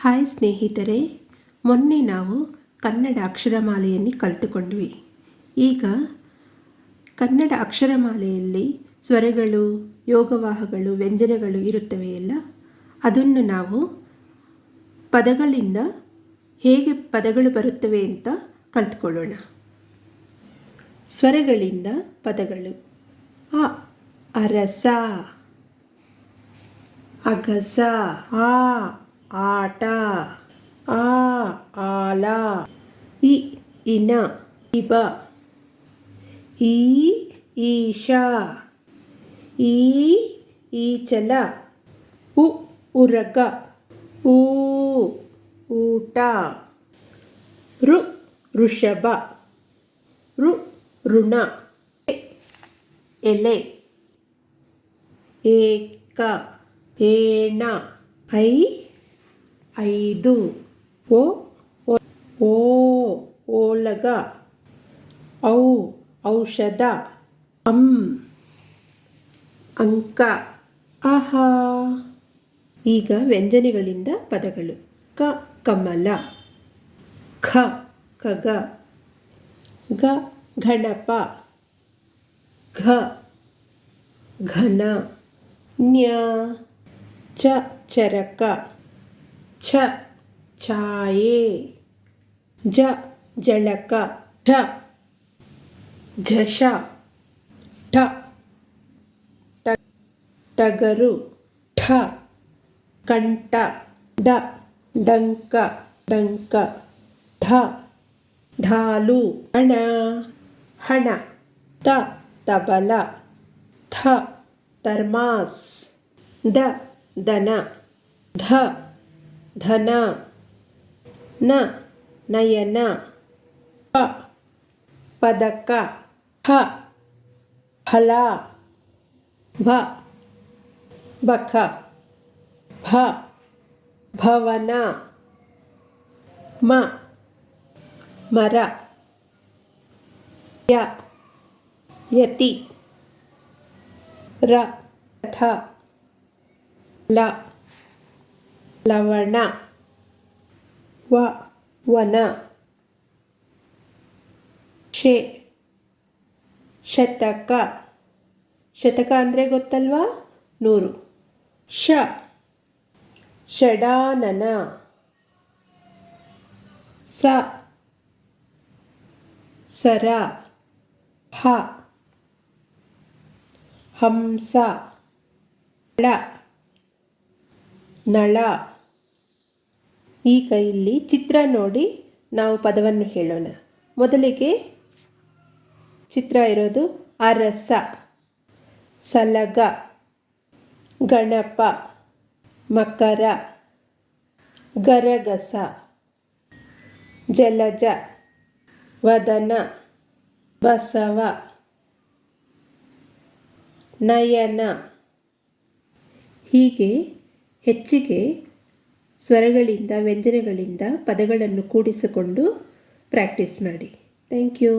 Hi ಸ್ನೇಹಿತರೆ, ಮೊನ್ನೆ ನಾವು ಕನ್ನಡ ಅಕ್ಷರಮಾಲೆಯನ್ನು ಕಲಿತುಕೊಂಡ್ವಿ. ಈಗ ಕನ್ನಡ ಅಕ್ಷರಮಾಲೆಯಲ್ಲಿ ಸ್ವರಗಳು, ಯೋಗವಾಹಗಳು, ವ್ಯಂಜನಗಳು ಇರುತ್ತವೆಯಲ್ಲ ಅದನ್ನು ನಾವು ಪದಗಳಿಂದ ಹೇಗೆ ಪದಗಳು ಬರುತ್ತವೆ ಅಂತ ಕಲ್ತ್ಕೊಳ್ಳೋಣ. ಸ್ವರಗಳಿಂದ ಪದಗಳು. ಅ, ಅರಸ, ಅಗಸ, ಆ. ಆಟ ಆ ಆಲ ಇ ಇನ ಇಬ ಈ ಈಶಾ ಈ ಈಚಲ ಉ ಉರಗ ಊ ಊಟ ಋ ಋಷಭ ಋ ಋಣ ಎ, ಎಲೆ ಏಕ ಏಣ ಐ ಐದು. ಓ ಓ ಓಲಗ. ಔ, ಔಷಧ. ಅಂ ಅಂಕ. ಆಹಾ. ಈಗ ವ್ಯಂಜನೆಗಳಿಂದ ಪದಗಳು. ಕ, ಕಮಲ. ಖ, ಖಗ. ಗ ಘಣಪ. ಘ, ಘನ. ನ್ಯ, ಚ, ಚರಕ. ಛ ಛಾಯೆ ಜ ಜಳಕ ಢ ಝಷ ಠ ಟ- ಟಗರು ಠ ಕಂಠ ಡ ಡಂಕ ಡಂಕ ಢ ಢಾಲು ಹಣ ಹಣ ತ ತಬಲ ಥ ಥರ್ಮಾಸ್ ದ ದನ ಧ ಧನ ನ ನಯನ ಪ ಪದಕ ಹ ಫಲ ಭ ಬಖ ಭ ಭವನ ಮ ಮರ ಯ ಯತಿ ರ ರಥ ಲ ಲವಣ, ವ, ವನ, ಕ್ಷೆ, ಶತಕ. ಶತಕ ಅಂದರೆ ಗೊತ್ತಲ್ವಾ? ನೂರು. ಶ ಷಡಾನನ. ಸ, ಸರ. ಹ, ಹಂಸ. ಳ, ನಳ. ಈಗ ಇಲ್ಲಿ ಚಿತ್ರ ನೋಡಿ ನಾವು ಪದವನ್ನು ಹೇಳೋಣ. ಮೊದಲಿಗೆ ಚಿತ್ರ ಇರೋದು ಅರಸ, ಸಲಗ, ಗಣಪ, ಮಕರ, ಗರಗಸ, ಜಲಜ, ವದನ, ಬಸವ, ನಯನ. ಹೀಗೆ ಹೆಚ್ಚಿಗೆ ಸ್ವರಗಳಿಂದ ವ್ಯಂಜನಗಳಿಂದ ಪದಗಳನ್ನು ಕೂಡಿಸಿಕೊಂಡು ಪ್ರಾಕ್ಟೀಸ್ ಮಾಡಿ. Thank you